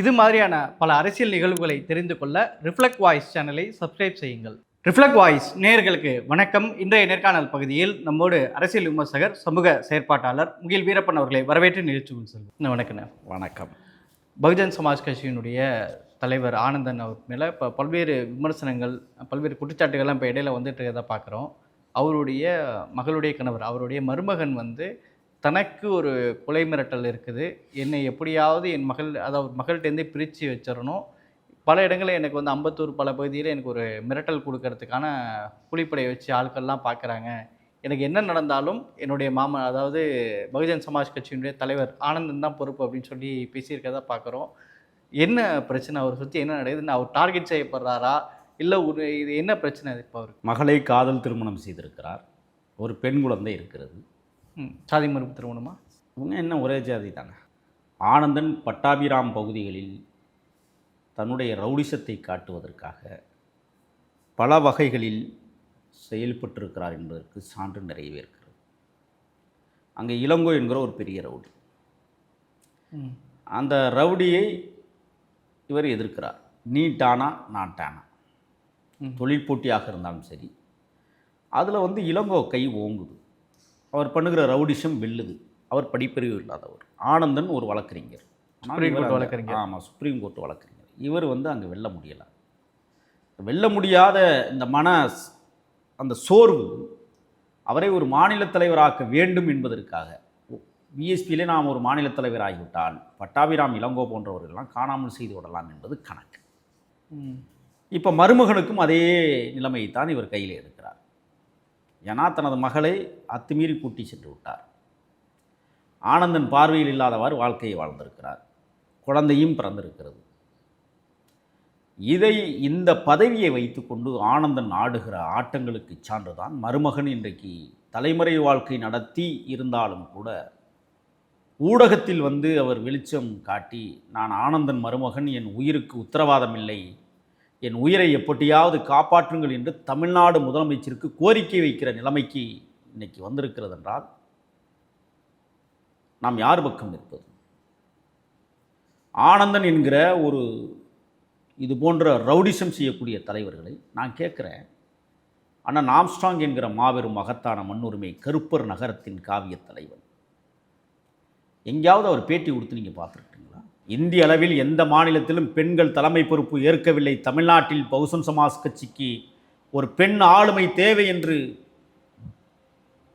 இது மாதிரியான பல அரசியல் நிகழ்வுகளை தெரிந்து கொள்ள ரிஃப்ளெக்ட் வாய்ஸ் சேனலை சப்ஸ்கிரைப் செய்யுங்கள். ரிஃப்ளெக்ட் வாய்ஸ் நேயர்களுக்கு வணக்கம். இன்றைய நேர்காணல் பகுதியில் நம்மோடு அரசியல் விமர்சகர் சமூக செயற்பாட்டாளர் முகில் வீரப்பன் அவர்களை வரவேற்று நிகழ்ச்சிக்கு செல்வோம். வணக்கண்ணே வணக்கம் பகுஜன் சமாஜ் கட்சியினுடைய தலைவர் ஆனந்தன் அவர் மேலே இப்போ பல்வேறு விமர்சனங்கள் பல்வேறு குற்றச்சாட்டுகள்லாம் இப்போ இடையில வந்துட்டு இருக்கிறத பார்க்குறோம் அவருடைய மகளுடைய கணவர் அவருடைய மருமகன் வந்து தனக்கு ஒரு கொலை மிரட்டல் இருக்குது. என்னை எப்படியாவது என் மகள் அதாவது மகள்கிட்டேருந்தே பிரித்து வச்சிடணும். பல இடங்களில் எனக்கு வந்து அம்பத்தூர் பல பகுதியில் எனக்கு ஒரு மிரட்டல் கொடுக்கறதுக்கான புலிப்படை வச்சு ஆட்கள்லாம் பார்க்குறாங்க. எனக்கு என்ன நடந்தாலும் என்னுடைய மாமன் அதாவது பகுஜன் சமாஜ் கட்சியினுடைய தலைவர் ஆனந்தன் தான் பொறுப்பு அப்படின்னு சொல்லி பேசியிருக்கதா பார்க்குறோம். என்ன பிரச்சனை? அவரை சுற்றி என்ன நடக்குதுன்னு அவர் டார்கெட் செய்யப்படுறாரா? இல்லை ஒரு இது என்ன பிரச்சனை இப்போ அவருக்கு? மகளை காதல் திருமணம் செய்திருக்கிறார். ஒரு பெண் குழந்தை இருக்கிறது. சாதி மறுப்பு திருமணமா இவங்க என்ன ஒரே ஜாதி தானே? ஆனந்தன் பட்டாபிராம் பகுதிகளில் தன்னுடைய ரவுடிசத்தை காட்டுவதற்காக பல வகைகளில் செயல்பட்டிருக்கிறார் என்பதற்கு சான்று நிறையவே இருக்கிறது. அங்கே இளங்கோ என்கிற ஒரு பெரிய ரவுடி அந்த ரவுடியை இவர் எதிர்க்கிறார். நீ டானா நான் டானா. தொழில் போட்டியாக இருந்தாலும் சரி. அதில் வந்து இளங்கோ கை ஓங்குது. அவர் பண்ணுகிற ரவுடிஷம் வெல்லுது. அவர் படிப்பறிவு இல்லாதவர். ஆனந்தன் ஒரு வழக்கறிஞர். சுப்ரீம் கோர்ட் வழக்கறிஞர். ஆமாம் சுப்ரீம் கோர்ட் வழக்கறிஞர். இவர் வந்து அங்கே வெல்ல முடியலை. வெல்ல முடியாத இந்த மன அந்த சோர்வு அவரை ஒரு மாநில தலைவராக்க வேண்டும் என்பதற்காக. பிஎஸ்பியிலே நாம் ஒரு மாநில தலைவர் ஆகிவிட்டால் பட்டாபிராம் இளங்கோ போன்றவர்களெல்லாம் காணாமல் செய்து விடலாம் என்பது கணக்கு. இப்போ மருமகனுக்கும் அதே நிலைமையைத்தான் இவர் கையில் எடுக்கிறார். ஏன்னா தனது மகளை அத்துமீறி கூட்டி சென்று விட்டார். ஆனந்தன் பார்வையில் இல்லாதவாறு வாழ்க்கையை வாழ்ந்திருக்கிறார். குழந்தையும் பிறந்திருக்கிறது. இதை இந்த பதவியை வைத்துக்கொண்டு ஆனந்தன் ஆடுகிற ஆட்டங்களுக்கு சான்றுதான் மருமகன் இன்றைக்கு தலைமுறை வாழ்க்கை நடத்தி இருந்தாலும் கூட ஊடகத்தில் வந்து அவர் வெளிச்சம் காட்டி நான் ஆனந்தன் மருமகன் என் உயிருக்கு உத்தரவாதம் இல்லை என் உயிரை எப்படியாவது காப்பாற்றுங்கள் என்று தமிழ்நாடு முதலமைச்சருக்கு கோரிக்கை வைக்கிற நிலைமைக்கு இன்னைக்கு வந்திருக்கிறது என்றால் நாம் யார் பக்கம் நிற்பது? ஆனந்தன் என்கிற ஒரு இது போன்ற ரவுடிசம் செய்யக்கூடிய தலைவர்களை நான் கேட்குறேன். அண்ணன் ஆம்ஸ்ட்ராங் என்கிற மாபெரும் மகத்தான மண்ணுரிமை கருப்பர் நகரத்தின் காவிய தலைவன். எங்கேயாவது அவர் பேட்டி கொடுத்து நீங்கள் பார்த்துருக்கீங்களா இந்திய அளவில் எந்த மாநிலத்திலும் பெண்கள் தலைமை பொறுப்பு ஏற்கவில்லை. தமிழ்நாட்டில் பகுசன் சமாஜ் கட்சிக்கு ஒரு பெண் ஆளுமை தேவை என்று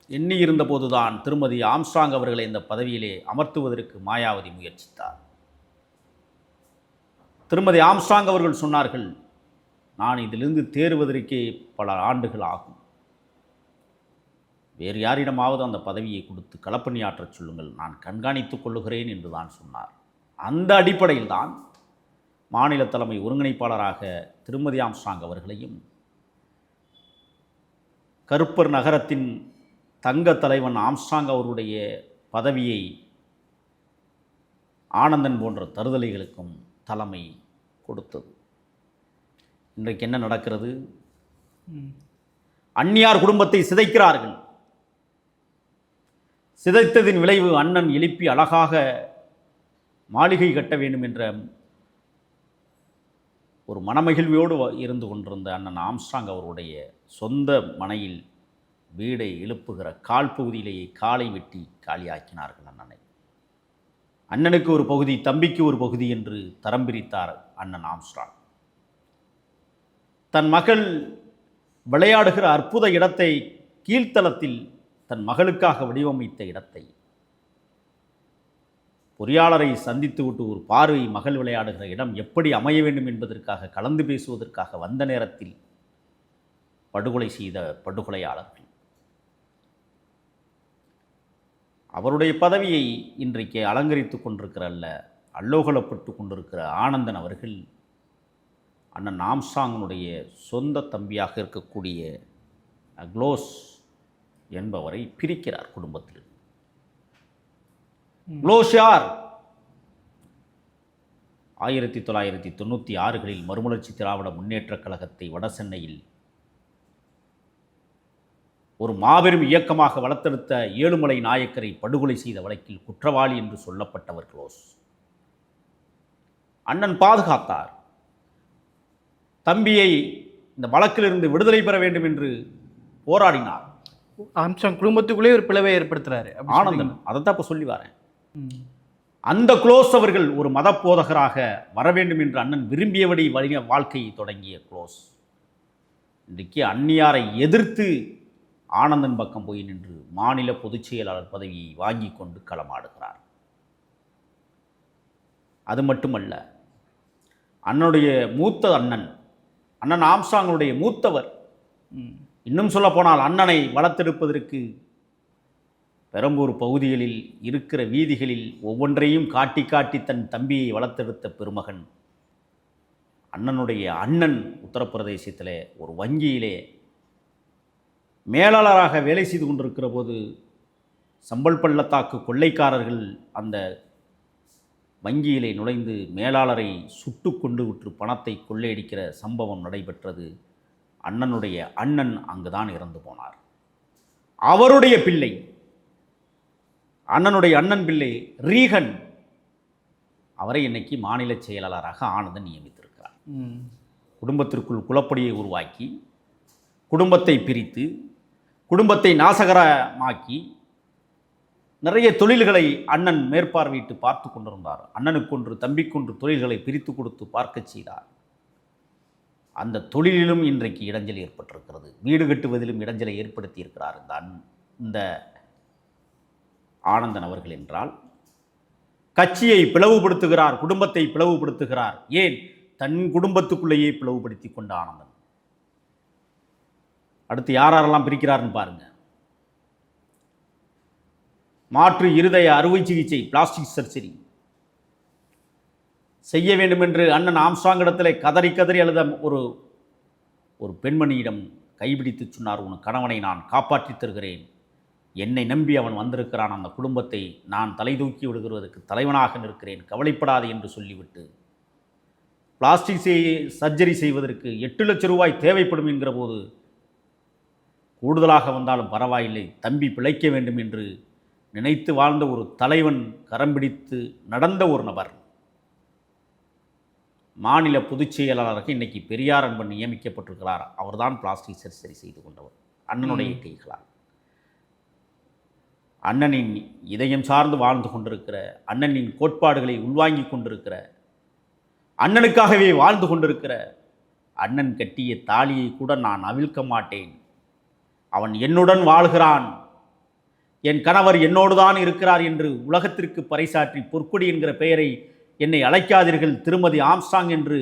எண்ணியிருந்த போதுதான் திருமதி ஆம்ஸ்ட்ராங் அவர்களை இந்த பதவியிலே அமர்த்துவதற்கு மாயாவதி முயற்சித்தார். திருமதி ஆம்ஸ்ட்ராங் அவர்கள் சொன்னார்கள் நான் இதிலிருந்து தேறுவதற்கே பல ஆண்டுகள் ஆகும். வேறு யாரிடமாவது அந்த பதவியை கொடுத்து களப்பணியாற்றச் சொல்லுங்கள். நான் கண்காணித்துக் கொள்ளுகிறேன் என்று தான் சொன்னார். அந்த அடிப்படையில் தான் மாநில தலைமை ஒருங்கிணைப்பாளராக திருமதி ஆம்ஸ்ட்ராங் அவர்களையும் கருப்பர் நகரத்தின் தங்க தலைவன் ஆம்ஸ்ட்ராங் அவருடைய பதவியை ஆனந்தன் போன்ற தருதலைகளுக்கும் தலைமை கொடுத்தது. இன்றைக்கு என்ன நடக்கிறது? அந்நியார் குடும்பத்தை சிதைக்கிறார்கள். சிதைத்ததின் விளைவு அண்ணன் எழுப்பி அழகாக மாளிகை கட்ட வேண்டும் என்ற ஒரு மனமகிழ்வியோடு வ- இருந்து கொண்டிருந்த அண்ணன் ஆம்ஸ்ட்ராங் அவருடைய சொந்த மனையில் வீடை எழுப்புகிற கால் பகுதியிலேயே காலை வெட்டி காலியாக்கினார்கள் அண்ணனை. அண்ணனுக்கு ஒரு பகுதி தம்பிக்கு ஒரு பகுதி என்று தரம் பிரித்தார் அண்ணன் ஆம்ஸ்ட்ராங். தன் மகள் விளையாடுகிற அற்புத இடத்தை கீழ்த்தளத்தில் தன் மகளுக்காக வடிவமைத்த இடத்தை பொறியாளரை சந்தித்துவிட்டு ஒரு பார்வை மகள் விளையாடுகிற இடம் எப்படி அமைய வேண்டும் என்பதற்காக கலந்து பேசுவதற்காக வந்த நேரத்தில் படுகொலை செய்த படுகொலையாளர்கள். அவருடைய பதவியை இன்றைக்கு அலங்கரித்து கொண்டிருக்கிற அல்ல அல்லோகலப்பட்டு கொண்டிருக்கிற ஆனந்தன் அவர்கள் அண்ணன் நாம்சாங்கனுடைய சொந்த தம்பியாக இருக்கக்கூடிய க்ளோஸ் என்பவரை பிரிக்கிறார் குடும்பத்தில். க்ளோஸ் யார் ஆயிரத்தி தொள்ளாயிரத்தி தொண்ணூற்றி ஆறுகளில் மறுமலர்ச்சி திராவிட முன்னேற்றக் கழகத்தை வடசென்னையில் ஒரு மாபெரும் இயக்கமாக வளர்த்தெடுத்த ஏழுமலை நாயக்கரை படுகொலை செய்த வழக்கில் குற்றவாளி என்று சொல்லப்பட்டவர் க்ளோஸ் அண்ணன் பாதுகாத்தார். தம்பியை இந்த வழக்கிலிருந்து விடுதலை பெற வேண்டும் என்று போராடினார். அம்சம் குடும்பத்துக்குள்ளேயே ஒரு பிளவை ஏற்படுத்துறாரு. ஆனந்தன் அதைத்தான் இப்போ சொல்லி வரேன். அந்த க்ளோஸ் அவர்கள் ஒரு மத போதகராக வர வேண்டும் என்று அண்ணன் விரும்பியபடி வழி வாழ்க்கையை தொடங்கிய க்ளோஸ் இன்றைக்கு அந்நியாரை எதிர்த்து ஆனந்தன் பக்கம் போய் நின்று மாநில பொதுச் செயலாளர் பதவியை வாங்கி கொண்டு களமாடுகிறார். அது மட்டுமல்ல அண்ணனுடைய மூத்த அண்ணன் அண்ணன் ஆம்சாங்களுடைய மூத்தவர். இன்னும் சொல்ல போனால் அண்ணனை வளர்த்தெடுப்பதற்கு பெரம்பூர் பகுதிகளில் இருக்கிற வீதிகளில் ஒவ்வொன்றையும் காட்டி காட்டி தன் தம்பியை வளர்த்தெடுத்த பெருமகன். அண்ணனுடைய அண்ணன் உத்தரப்பிரதேசத்தில் ஒரு வங்கியிலே மேலாளராக வேலை செய்து கொண்டிருக்கிற போது சம்பல் பள்ளத்தாக்கு கொள்ளைக்காரர்கள் அந்த வங்கியிலே நுழைந்து மேலாளரை சுட்டு கொண்டு விட்டு பணத்தை கொள்ளையடிக்கிற சம்பவம் நடைபெற்றது. அண்ணனுடைய அண்ணன் அங்குதான் இறந்து போனார். அவருடைய பிள்ளை அண்ணனுடைய அண்ணன் பிள்ளை ரீகன் அவரை இன்னைக்கு மாநில செயலாளராக ஆனந்தன் நியமித்திருக்கிறார். குடும்பத்திற்குள் குலப்படியை உருவாக்கி குடும்பத்தை பிரித்து குடும்பத்தை நாசகரமாக்கி நிறைய தொழில்களை அண்ணன் மேற்பார்வையிட்டு பார்த்து கொண்டிருந்தார். அண்ணனுக்கொன்று தம்பிக்கொன்று தொழில்களை பிரித்து கொடுத்து பார்க்கச் செய்தார். அந்த தொழிலிலும் இன்றைக்கு இடைஞ்சல் ஏற்பட்டிருக்கிறது. வீடு கட்டுவதிலும் இடைஞ்சலை ஏற்படுத்தி இருக்கிறார் இந்த அன் இந்த ஆனந்தன் அவர்கள் என்றால் கட்சியை பிளவுபடுத்துகிறார் குடும்பத்தை பிளவுபடுத்துகிறார் ஏன்? தன் குடும்பத்துக்குள்ளேயே பிளவுபடுத்தி கொண்ட ஆனந்தன். அடுத்து யார் யாரெல்லாம் பிரிக்கிறாருன்னு பாருங்க. மாற்று இருதய அறுவை சிகிச்சை பிளாஸ்டிக் சர்ஜரி. செய்ய வேண்டும் என்று அண்ணன் ஆம்சாங்கிடத்தில் கதறி கதறி அழுத ஒரு ஒரு பெண்மணியிடம் கைபிடித்து சொன்னார் உன் கணவனை நான் காப்பாற்றித் தருகிறேன். என்னை நம்பி அவன் வந்திருக்கிறான். அந்த குடும்பத்தை நான் தலை தூக்கி விடுகிறதற்கு தலைவனாக நிற்கிறேன். கவலைப்படாது என்று சொல்லிவிட்டு பிளாஸ்டிக் செய் சர்ஜரி செய்வதற்கு எட்டு லட்சம் ரூபாய் தேவைப்படும் என்கிற போது கூடுதலாக வந்தாலும் பரவாயில்லை. தம்பி பிழைக்க வேண்டும் என்று நினைத்து வாழ்ந்த ஒரு தலைவன் கரம் பிடித்து நடந்த ஒரு நபர். மாநில பொதுச் செயலாளராக இன்னைக்கு பெரியார் அன்பன் நியமிக்கப்பட்டிருக்கிறார். அவர்தான் பிளாஸ்டிக் சர்ஜரி செய்து கொண்டவர். அண்ணனுடைய கைகளால் அண்ணனின் இதயம் சார்ந்து வாழ்ந்து கொண்டிருக்கிற அண்ணனின் கோட்பாடுகளை உள்வாங்கிக் கொண்டிருக்கிற அண்ணனுக்காகவே வாழ்ந்து கொண்டிருக்கிற அண்ணன் கட்டிய தாலியை கூட நான் அவிழ்க்க மாட்டேன். அவன் என்னுடன் வாழ்கிறான். என் கணவர் என்னோடு தான் இருக்கிறார் என்று உலகத்திற்கு பறைசாற்றி பொற்குடி என்கிற பெயரை என்னை அழைக்காதீர்கள் திருமதி ஆம்ஸ்டாங் என்று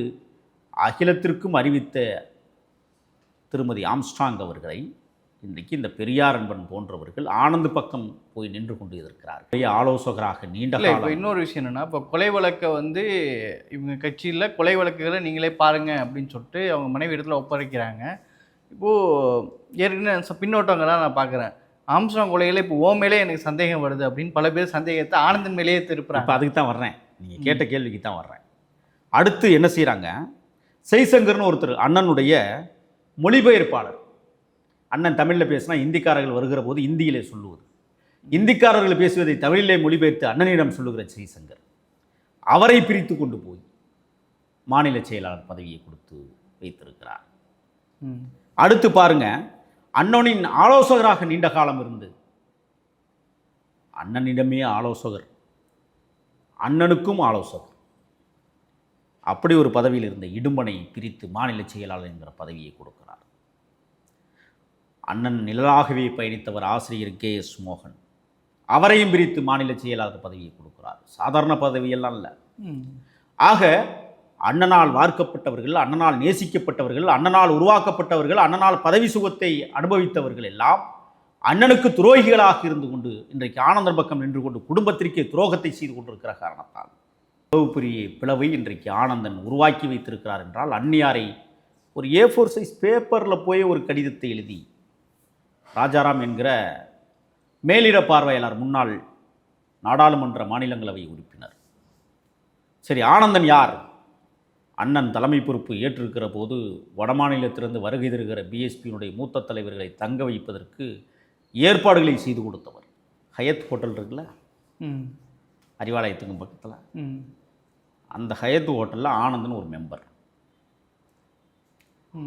அகிலத்திற்கும் அறிவித்த திருமதி ஆம்ஸ்டாங் அவர்களை இன்றைக்கு இந்த பெரியார் அன்பன் போன்றவர்கள் ஆனந்த பக்கம் போய் நின்று கொண்டு இருக்கிறார் பெரிய ஆலோசகராக நீண்ட இப்போ இன்னொரு விஷயம் என்னன்னா இப்போ கொலை வழக்கை வந்து இவங்க கட்சியில் கொலை வழக்குகளை நீங்களே பாருங்க அப்படின்னு சொல்லிட்டு அவங்க மனைவி இடத்துல ஒப்படைக்கிறாங்க. இப்போது ஏற்கனவே பின்னோட்டங்கள்லாம் நான் பார்க்குறேன் ஆம்ஸ்டாங் கொலையில் இப்போ ஓ மேலே எனக்கு சந்தேகம் வருது அப்படின்னு பல பேர் சந்தேகத்தை ஆனந்தன் மேலேயே திருப்புறாங்க. இப்போ அதுக்கு தான் வர்றேன். நீங்கள் கேட்ட கேள்விக்கு தான் வர்றேன். அடுத்து என்ன செய்கிறாங்க செய்சங்கர்னு ஒருத்தர் அண்ணனுடைய மொழிபெயர்ப்பாளர். அண்ணன் தமிழில் பேசினா இந்திக்காரர்கள் வருகிற போது இந்தியிலே சொல்லுவது. இந்திக்காரர்கள் பேசுவதை தமிழிலே மொழிபெயர்த்து அண்ணனிடம் சொல்லுகிற ஜெய்சங்கர் அவரை பிரித்து கொண்டு போய் மாநில செயலாளர் பதவியை கொடுத்து வைத்திருக்கிறார். அடுத்து பாருங்க அண்ணனின் ஆலோசகராக நீண்ட காலம் இருந்து. அண்ணனிடமே ஆலோசகர் அண்ணனுக்கும் ஆலோசகர். அப்படி ஒரு பதவியில் இருந்த இடும்பனை பிரித்து மாநில செயலாளர் என்கிற பதவியை கொடுக்கிறார். அண்ணன் நிழலாகவே பயணித்தவர் ஆசிரியர் கே எஸ் மோகன். அவரையும் பிரித்து மாநில செயலாளர் பதவியை கொடுக்கிறார். சாதாரண பதவியெல்லாம் இல்லை. ஆக அண்ணனால் வார்க்கப்பட்டவர்கள் அண்ணனால் நேசிக்கப்பட்டவர்கள் அண்ணனால் உருவாக்கப்பட்டவர்கள் அண்ணனால் பதவி சுகத்தை அனுபவித்தவர்கள் எல்லாம் அண்ணனுக்கு துரோகிகளாக இருந்து கொண்டு இன்றைக்கு ஆனந்தன் பக்கம் நின்று கொண்டு குடும்பத்திற்கே துரோகத்தை செய்து கொண்டிருக்கிற காரணத்தால் இவ்வளவு பெரிய பிளவை இன்றைக்கு ஆனந்தன் உருவாக்கி வைத்திருக்கிறார் என்றால் அந்நியாரை ஒரு ஏ ஃபோர் சைஸ் பேப்பரில் போய் ஒரு கடிதத்தை எழுதி ராஜாராம் என்கிற மேலிட பார்வையாளர் முன்னாள் நாடாளுமன்ற மாநிலங்களவை உறுப்பினர். சரி ஆனந்தன் யார்? அண்ணன் தலைமை பொறுப்பு ஏற்றிருக்கிற போது வடமாநிலத்திலிருந்து வருகை தருகிற பிஎஸ்பியினுடைய மூத்த தலைவர்களை தங்க வைப்பதற்கு ஏற்பாடுகளை செய்து கொடுத்தவர். ஹயத் ஹோட்டல் இருக்குல்ல? ம். அறிவாலயத்துக்கு பக்கத்தில். அந்த ஹயத்து ஹோட்டலில் ஆனந்த்னு ஒரு மெம்பர்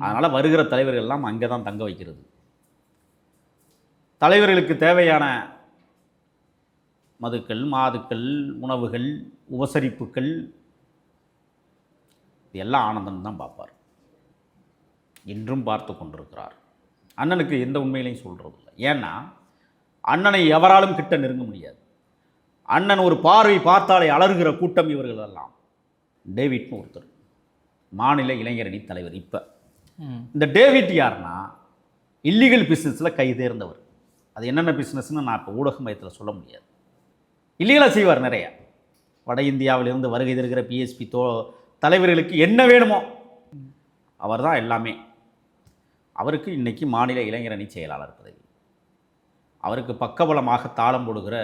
அதனால் வருகிற தலைவர்கள் எல்லாம் அங்கே தான் தங்க வைக்கிறது. தலைவர்களுக்கு தேவையான மதுக்கள் மாதுக்கள் உணவுகள் உபசரிப்புகள் எல்லாம் ஆனந்தன் தான் பார்ப்பார். இன்றும் பார்த்து கொண்டிருக்கிறார். அண்ணனுக்கு எந்த உண்மையிலையும் சொல்கிறது இல்லை ஏன்னா அண்ணனை எவராலும் கிட்ட நெருங்க முடியாது. அண்ணன் ஒரு பார்வை பார்த்தாலே அலறுகிற கூட்டம் இவர்கள் எல்லாம் டேவிட்னு ஒருத்தர். மாநில இளைஞரணி தலைவர் இப்போ. இந்த டேவிட் யாருன்னா இல்லீகல் பிஸ்னஸில் கை தேர்ந்தவர். அது என்னென்ன பிஸ்னஸ்னு நான் இப்போ ஊடக மையத்தில் சொல்ல முடியாது. இல்லீகலாக செய்வார் நிறையா. வட இந்தியாவிலிருந்து வருகை தருகிற பிஎஸ்பி தோ தலைவர்களுக்கு என்ன வேணுமோ. அவர் தான் எல்லாமே. அவருக்கு இன்றைக்கி மாநில இளைஞரணி செயலாளர் பதவி. அவருக்கு பக்கபலமாக தாளம் போடுகிற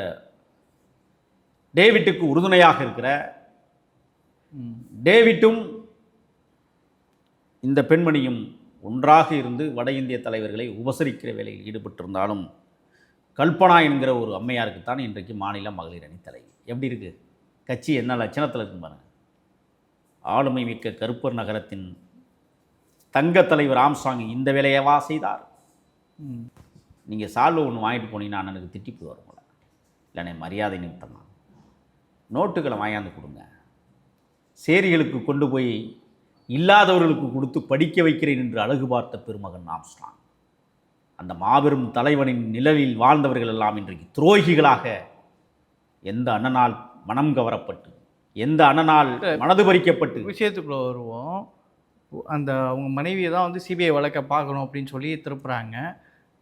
டேவிட்டுக்கு உறுதுணையாக இருக்கிற டேவிட்டும் இந்த பெண்மணியும் ஒன்றாக இருந்து வட இந்திய தலைவர்களை உபசரிக்கிற வேலையில் ஈடுபட்டிருந்தாலும் கல்பனா என்கிற ஒரு அம்மையாருக்குத்தான் இன்றைக்கு மாநில மகளிர் அணி தலைவி. எப்படி இருக்கு? கட்சி என்ன லட்சணத்தில் இருக்கு பாருங்க. ஆளுமை மிக்க கருப்பர் நகரத்தின் தங்க தலைவர் ஆம்சாங் இந்த வேலையவா செய்தார்? நீங்கள் சால்வை ஒன்று வாங்கிட்டு போனீங்கன்னா அண்ணனுக்கு திட்டிப்பு வரும் உங்களை இல்லைண்ணே மரியாதை நிமித்தம் தான் நோட்டுகளை வாங்கியாந்து கொடுங்க. சேரிகளுக்கு கொண்டு போய் இல்லாதவர்களுக்கு கொடுத்து படிக்க வைக்கிறேன் என்று அழகு பார்த்த பெருமகன் ஆம்ஸ்டாங் அந்த மாபெரும் தலைவனின் நிழலில் வாழ்ந்தவர்கள் எல்லாம் இன்றைக்கு துரோகிகளாக எந்த அண்ணனால் மனம் கவரப்பட்டு எந்த அண்ணனால் மனது பறிக்கப்பட்டு விஷயத்துக்குள்ள வருவோம். அந்த அவங்க மனைவியை தான் வந்து சிபிஐ வழக்க பார்க்கணும் அப்படின்னு சொல்லி திருப்புறாங்க.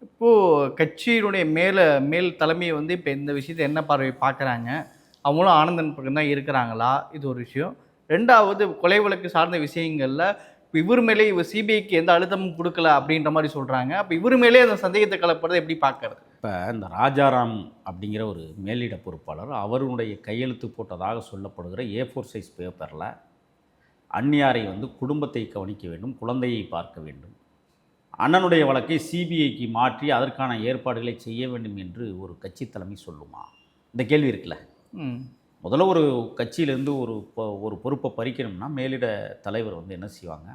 இப்போது கட்சியினுடைய மேலே மேல் தலைமையை வந்து இப்போ இந்த விஷயத்தை என்ன பார்வை பார்க்குறாங்க? அவங்களும் ஆனந்தன் பக்கம் தான் இருக்கிறாங்களா? இது ஒரு விஷயம். ரெண்டாவது கொலை வழக்கு சார்ந்த விஷயங்களில் இப்போ இவர் மேலே இவர் சிபிஐக்கு எந்த அழுத்தமும் கொடுக்கல அப்படின்ற மாதிரி சொல்கிறாங்க அப்போ இவர் மேலே அந்த சந்தேகத்தை கலப்புறதை எப்படி பார்க்கறது? இப்போ இந்த ராஜாராம் அப்படிங்கிற ஒரு மேலிட பொறுப்பாளர் அவருடைய கையெழுத்து போட்டதாக சொல்லப்படுகிற ஏ ஃபோர் சைஸ் பேப்பரில் அந்நியாரை வந்து குடும்பத்தை கவனிக்க வேண்டும் குழந்தையை பார்க்க வேண்டும். அண்ணனுடைய வழக்கை சிபிஐக்கு மாற்றி அதற்கான ஏற்பாடுகளை செய்ய வேண்டும் என்று ஒரு கட்சி தலைமை சொல்லுமா? இந்த கேள்வி இருக்குல்ல. முதல்ல ஒரு கட்சியிலேருந்து ஒரு ஒரு பொறுப்பை பறிக்கணும்னா மேலிட தலைவர் வந்து என்ன செய்வாங்க?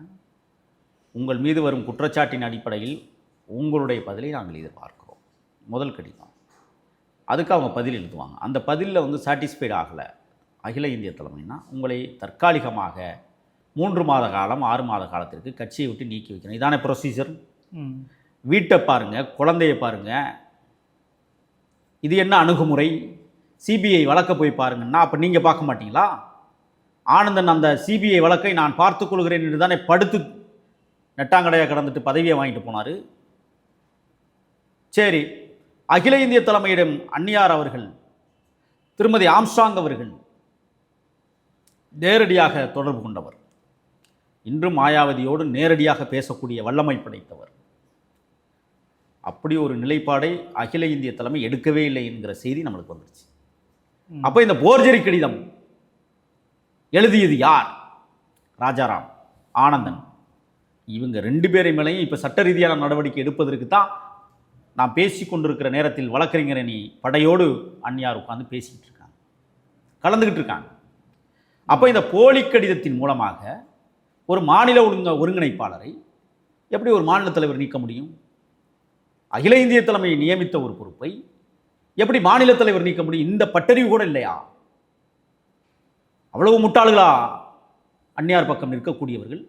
உங்கள் மீது வரும் குற்றச்சாட்டின் அடிப்படையில் உங்களுடைய பதிலை நாங்கள் எதிர்பார்க்கிறோம். முதல் கடிதம். அதுக்கு அவங்க பதில் எழுதுவாங்க. அந்த பதிலில் வந்து சாட்டிஸ்ஃபைடு ஆகலை. அகில இந்திய தலைமைனா உங்களை தற்காலிகமாக மூன்று மாத காலம் ஆறு மாத காலத்திற்கு கட்சியை விட்டு நீக்கி வைக்கணும். இதான ப்ரொசீஜர் வீட்டை பாருங்கள் குழந்தைய பாருங்கள் இது என்ன அணுகுமுறை? சிபிஐ வழக்க போய் பாருங்கன்னா அப்போ நீங்கள் பார்க்க மாட்டீங்களா? ஆனந்தன் அந்த சிபிஐ வழக்கை நான் பார்த்துக் கொள்கிறேன் என்று தானே படுத்து நெட்டாங்கடையாக கடந்துட்டு பதவியை வாங்கிட்டு போனார். சரி அகில இந்திய தலைமையிடம் அன்னியார் அவர்கள் திருமதி ஆம்ஸ்டாங் அவர்கள் நேரடியாக தொடர்பு கொண்டவர். இன்றும் மாயாவதியோடு நேரடியாக பேசக்கூடிய வல்லமை படைத்தவர். அப்படி ஒரு நிலைப்பாடை அகில இந்திய தலைமை எடுக்கவே இல்லை என்கிற செய்தி நம்மளுக்கு வந்துருச்சு. அப்போ இந்த போர்ஜரி கடிதம் எழுதியது யார்? ராஜாராம் ஆனந்தன். இவங்க ரெண்டு பேரை மேலேயும் இப்போ சட்ட ரீதியான நடவடிக்கை எடுப்பதற்கு தான் நான் பேசி கொண்டிருக்கிற நேரத்தில் வழக்கறிஞர் படையோடு அந்நியார் உட்காந்து பேசிக்கிட்டு இருக்காங்க. கலந்துக்கிட்டு இருக்காங்க. அப்போ இந்த போலி கடிதத்தின் மூலமாக ஒரு மாநில ஒழுங்க ஒருங்கிணைப்பாளரை எப்படி ஒரு மாநில தலைவர் நீக்க முடியும்? அகில இந்திய தலைமையை நியமித்த ஒரு பொறுப்பை எப்படி மாநில தலைவர் நீக்க முடியும்? இந்த பட்டறிவு கூட இல்லையா? அவ்வளவு முட்டாளுகளா? அந்நியார் பக்கம் நிற்கக்கூடியவர்கள்.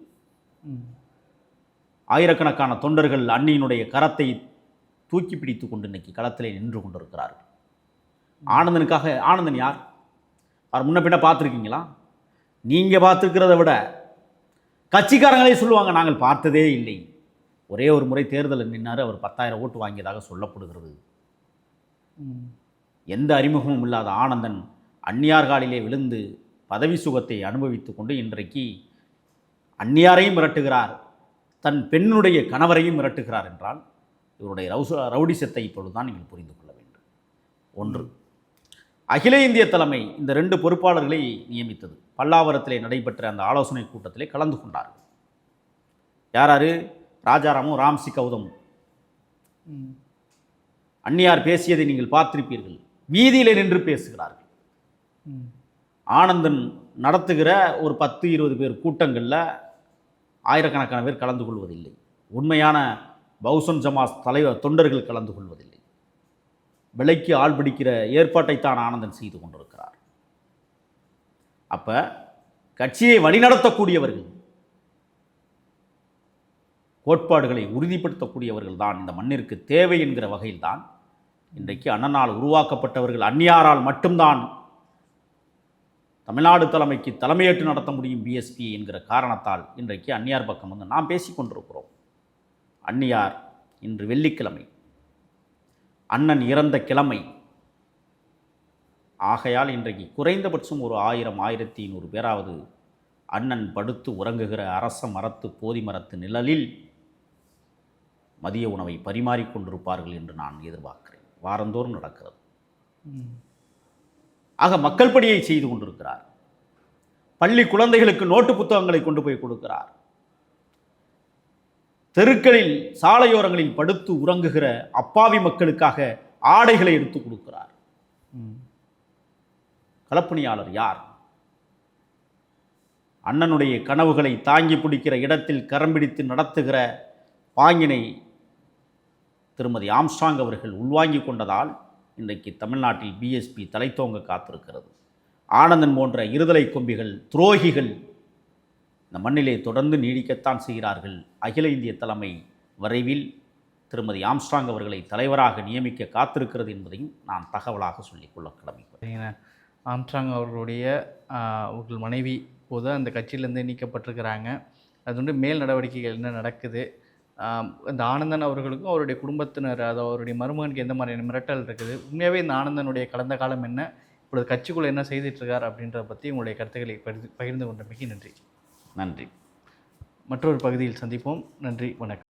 ஆயிரக்கணக்கான தொண்டர்கள் அன்னியினுடைய கரத்தை தூக்கி பிடித்து கொண்டு இன்னைக்கு களத்திலே நின்று கொண்டிருக்கிறார்கள். ஆனந்தனுக்காக ஆனந்தன் யார்? அவர் முன்ன பின்ன பார்த்துருக்கீங்களா? நீங்கள் பார்த்துருக்கிறத விட கட்சிக்காரங்களே சொல்லுவாங்க நாங்கள் பார்த்ததே இல்லை. ஒரே ஒரு முறை தேர்தலில் நின்னார் அவர் பத்தாயிரம் ஓட்டு வாங்கியதாக சொல்லப்படுகிறது. எந்த அறிமுகமும் இல்லாத ஆனந்தன் அந்நியார்காலிலே விழுந்து பதவி சுகத்தை அனுபவித்து கொண்டு இன்றைக்கு அந்நியாரையும் மிரட்டுகிறார். தன் பெண்ணுடைய கணவரையும் மிரட்டுகிறார் என்றால் இவருடைய ரவுச ரவுடிசத்தை இப்பொழுதுதான் நீங்கள் புரிந்து கொள்ள வேண்டும். ஒன்று. அகில இந்திய தலைமை இந்த ரெண்டு பொறுப்பாளர்களை நியமித்தது. பல்லாவரத்திலே நடைபெற்ற அந்த ஆலோசனை கூட்டத்திலே கலந்து கொண்டார்கள். யாராரு ராஜாராமும் ராம்சி கௌதமும் அன்னியார் அந்நியார் பேசியதை நீங்கள் பார்த்திருப்பீர்கள். வீதியில் நின்று பேசுகிறார்கள். ஆனந்தன் நடத்துகிற ஒரு பத்து இருபது பேர் கூட்டங்களில் ஆயிரக்கணக்கான பேர் கலந்து கொள்வதில்லை. உண்மையான பௌசன் ஜமாஸ் தலைவர் தொண்டர்கள் கலந்து கொள்வதில்லை. விலைக்கு ஆள் பிடிக்கிற ஏற்பாட்டைத்தான் ஆனந்தன் செய்து கொண்டிருக்கிறார். அப்போ கட்சியை வழிநடத்தக்கூடியவர்கள் கோட்பாடுகளை உறுதிப்படுத்தக்கூடியவர்கள் தான். இந்த மண்ணிற்கு தேவை என்கிற வகையில்தான் இன்றைக்கு அண்ணனால் உருவாக்கப்பட்டவர்கள் அந்நியாரால் மட்டும்தான் தமிழ்நாடு தலைமைக்கு தலைமையேற்று நடத்த முடியும் பிஎஸ்பி என்கிற காரணத்தால் இன்றைக்கு அந்நியார் பக்கம் வந்து நாம் பேசிக்கொண்டிருக்கிறோம் அந்நியார் இன்று வெள்ளிக்கிழமை அண்ணன் இறந்த கிழமை. ஆகையால் இன்றைக்கு குறைந்தபட்சம் ஒரு ஆயிரம் ஆயிரத்தி நூறு பேராவது அண்ணன் படுத்து உறங்குகிற அரச மரத்து போதி மரத்து நிழலில் மதிய உணவை பரிமாறிக்கொண்டிருப்பார்கள் என்று நான் எதிர்பார்க்கிறேன். வாரந்தோறும் நடக்கிறது. ஆக மக்கள் பணியை செய்து கொண்டிருக்கிறார். பள்ளி குழந்தைகளுக்கு நோட்டு புத்தகங்களை கொண்டு போய் கொடுக்கிறார். தெருக்களில் சாலையோரங்களில் படுத்து உறங்குகிற அப்பாவி மக்களுக்காக ஆடைகளை எடுத்து கொடுக்கிறார். களப்பணியாளர் யார்? அண்ணனுடைய கனவுகளை தாங்கி பிடிக்கிற இடத்தில் கரம் பிடித்து நடத்துகிற பாங்கினை திருமதி ஆம்ஸ்டாங் அவர்கள் உள்வாங்கிக் கொண்டதால் இன்றைக்கு தமிழ்நாட்டில் பிஎஸ்பி தலைத்தோங்க காத்திருக்கிறது. ஆனந்தன் போன்ற இருதலை கொம்பிகள் துரோகிகள் இந்த மண்ணிலே தொடர்ந்து நீடிக்கத்தான் செய்கிறார்கள். அகில இந்திய தலைமை விரைவில் திருமதி ஆம்ஸ்டாங் அவர்களை தலைவராக நியமிக்க காத்திருக்கிறது என்பதையும் நான் தகவலாக சொல்லிக்கொள்ள கடமைப்பட்டேன் ஆம்ஸ்டாங் அவர்களுடைய அவர்கள் மனைவி போது அந்த கட்சியிலேருந்து நீக்கப்பட்டிருக்கிறாங்க. அது வந்து மேல் நடவடிக்கைகள் என்ன நடக்குது? இந்த ஆனந்தன் அவர்களுக்கும் அவருடைய குடும்பத்தினர் அது அவருடைய மருமகனுக்கு எந்த மாதிரியான மிரட்டல் இருக்குது? உண்மையாகவே இந்த ஆனந்தனுடைய கடந்த காலம் என்ன? இப்பொழுது கட்சிக்குள்ளே என்ன செய்துட்டு இருக்கார் அப்படின்றத பற்றி உங்களுடைய கருத்துக்களை பகிர்ந்து பகிர்ந்து கொண்டமைக்கு நன்றி. நன்றி. மற்றொரு பகுதியில் சந்திப்போம். நன்றி வணக்கம்.